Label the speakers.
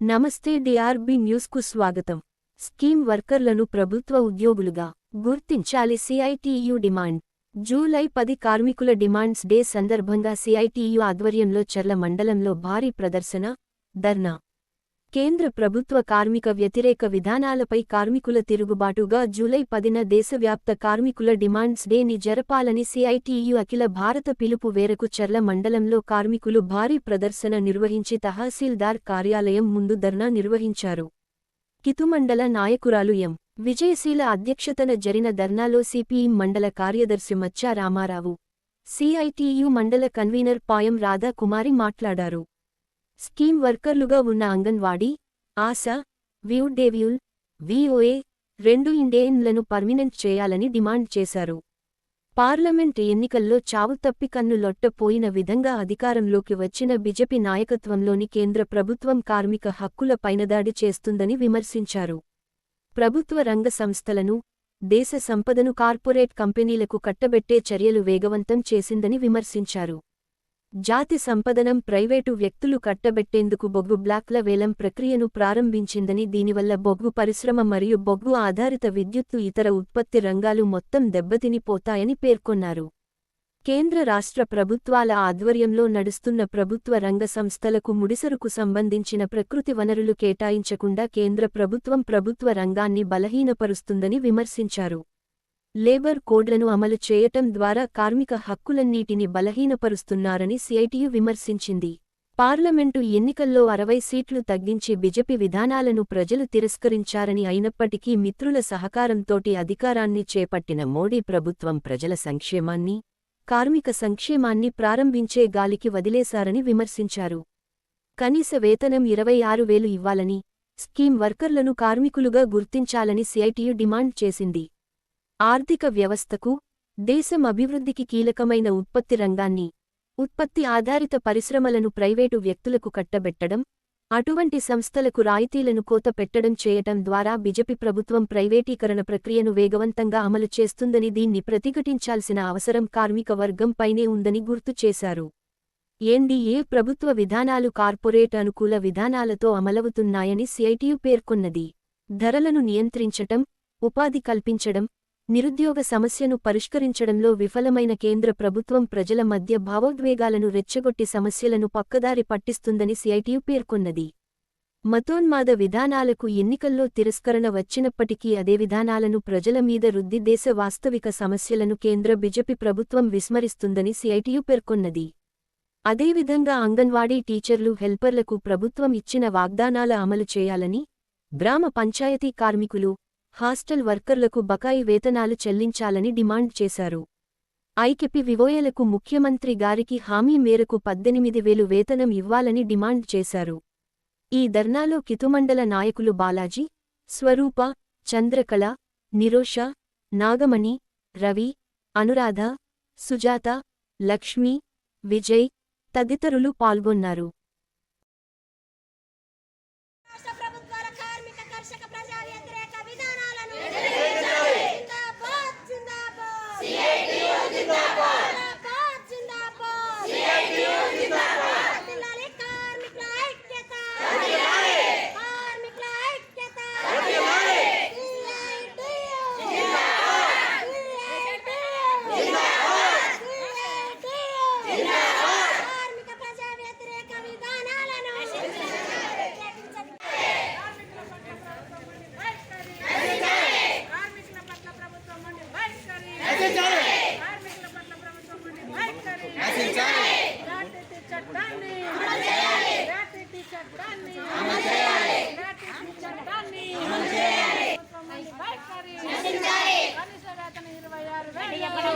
Speaker 1: నమస్తే డిఆర్బి న్యూస్కు స్వాగతం. స్కీమ్ వర్కర్లను ప్రభుత్వ ఉద్యోగులుగా గుర్తించాలి సిఐటియు డిమాండ్. జూలై పది కార్మికుల డిమాండ్స్ డే సందర్భంగా సిఐటియు ఆధ్వర్యంలో చర్ల మండలంలో భారీ ప్రదర్శన ధర్నా. కేంద్ర ప్రభుత్వ కార్మిక వ్యతిరేక విధానాలపై కార్మికుల తిరుగుబాటుగా జూలై పదిన దేశవ్యాప్త కార్మికుల డిమాండ్స్ డేని జరపాలని సిఐటియు అఖిల భారత పిలుపు వేరకు చర్ల మండలంలో కార్మికులు భారీ ప్రదర్శన నిర్వహించి తహసీల్దార్ కార్యాలయం ముందు ధర్నా నిర్వహించారు. కితుమండల నాయకురాలు ఎం. విజయశీల అధ్యక్షతన జరిగిన ధర్నాలో సిపిఎం మండల కార్యదర్శి మచ్చా రామారావు సిఐటియు మండల కన్వీనర్ పాయం రాధాకుమారి మాట్లాడారు. స్కీమ్ వర్కర్లుగా ఉన్న అంగన్వాడీ ఆశా వ్యూడేవ్యూల్ విఓఏ రెండు ఇండేన్లను పర్మినెంట్ చేయాలని డిమాండ్ చేశారు. పార్లమెంట్ ఎన్నికల్లో చావుతప్పి కన్ను లొట్టపోయిన విధంగా అధికారంలోకి వచ్చిన బిజెపి నాయకత్వంలోని కేంద్ర ప్రభుత్వం కార్మిక హక్కుల పైనదాడి చేస్తుందని విమర్శించారు. ప్రభుత్వ రంగ సంస్థలను దేశ సంపదను కార్పొరేట్ కంపెనీలకు కట్టబెట్టే చర్యలు వేగవంతం చేసిందని విమర్శించారు. జాతి సంపదనం ప్రైవేటు వ్యక్తులు కట్టబెట్టేందుకు బొగ్గు బ్లాక్ల వేలం ప్రక్రియను ప్రారంభించిందని దీనివల్ల బొగ్గు పరిశ్రమ మరియు బొగ్గు ఆధారిత విద్యుత్తు ఇతర ఉత్పత్తి రంగాలు మొత్తం దెబ్బతినిపోతాయని పేర్కొన్నారు. కేంద్ర రాష్ట్ర ప్రభుత్వాల ఆధ్వర్యంలో నడుస్తున్న ప్రభుత్వ రంగ సంస్థలకు ముడిసరుకు సంబంధించిన ప్రకృతి వనరులు కేటాయించకుండా కేంద్ర ప్రభుత్వం ప్రభుత్వ రంగాన్ని బలహీనపరుస్తుందని విమర్శించారు. లేబర్ కోడ్లను అమలు చేయటం ద్వారా కార్మిక హక్కులన్నిటిని బలహీనపరుస్తున్నారని సిఐటియు విమర్శించింది. పార్లమెంటు ఎన్నికల్లో అరవై సీట్లు తగ్గించి బిజెపి విధానాలను ప్రజలు తిరస్కరించారని అయినప్పటికీ మిత్రుల సహకారంతోటి అధికారాన్ని చేపట్టిన మోడీ ప్రభుత్వం ప్రజల సంక్షేమాన్ని కార్మిక సంక్షేమాన్ని ప్రారంభించే గాలికి వదిలేశారని విమర్శించారు. కనీస వేతనం ఇరవై ఆరు వేలు ఇవ్వాలని స్కీమ్ వర్కర్లను కార్మికులుగా గుర్తించాలని సిఐటియు డిమాండ్ చేసింది. ఆర్థిక వ్యవస్థకు దేశం అభివృద్ధికి కీలకమైన ఉత్పత్తి రంగాన్ని ఉత్పత్తి ఆధారిత పరిశ్రమలను ప్రైవేటు వ్యక్తులకు కట్టబెట్టడం అటువంటి సంస్థలకు రాయితీలను కోత పెట్టడం చేయటం ద్వారా బిజెపి ప్రభుత్వం ప్రైవేటీకరణ ప్రక్రియను వేగవంతంగా అమలు చేస్తుందని దీన్ని ప్రతిఘటించాల్సిన అవసరం కార్మిక వర్గంపైనే ఉందని గుర్తు చేశారు. ఎన్డీఏ ప్రభుత్వ విధానాలు కార్పొరేట్ అనుకూల విధానాలతో అమలవుతున్నాయని సిఐటియు పేర్కొన్నది. ధరలను నియంత్రించటం ఉపాధి కల్పించడం నిరుద్యోగ సమస్యను పరిష్కరించడంలో విఫలమైన కేంద్ర ప్రభుత్వం ప్రజల మధ్య భావోద్వేగాలను రెచ్చగొట్టి సమస్యలను పక్కదారి పట్టిస్తుందని సిఐటియు పేర్కొన్నది. మతోన్మాద విధానాలకు ఎన్నికల్లో తిరస్కరణ వచ్చినప్పటికీ అదే విధానాలను ప్రజల మీద రుద్ది దేశ వాస్తవిక సమస్యలను కేంద్ర బిజెపి ప్రభుత్వం విస్మరిస్తుందని సిఐటియు పేర్కొన్నది. అదేవిధంగా అంగన్వాడీ టీచర్లు హెల్పర్లకు ప్రభుత్వం ఇచ్చిన వాగ్దానాల అమలు చేయాలని గ్రామ పంచాయతీ కార్మికులు హాస్టల్ వర్కర్లకు బకాయి వేతనాలు చెల్లించాలని డిమాండ్ చేశారు. ఐకెపి వివోయలకు ముఖ్యమంత్రి గారికి హామీ మేరకు పద్దెనిమిది వేలు వేతనం ఇవ్వాలని డిమాండ్ చేశారు. ఈ ధర్నాలో కితుమండల నాయకులు బాలాజీ స్వరూప చంద్రకళ నిరోష నాగమణి రవి అనురాధ సుజాత లక్ష్మి విజయ్ తదితరులు పాల్గొన్నారు. para, para.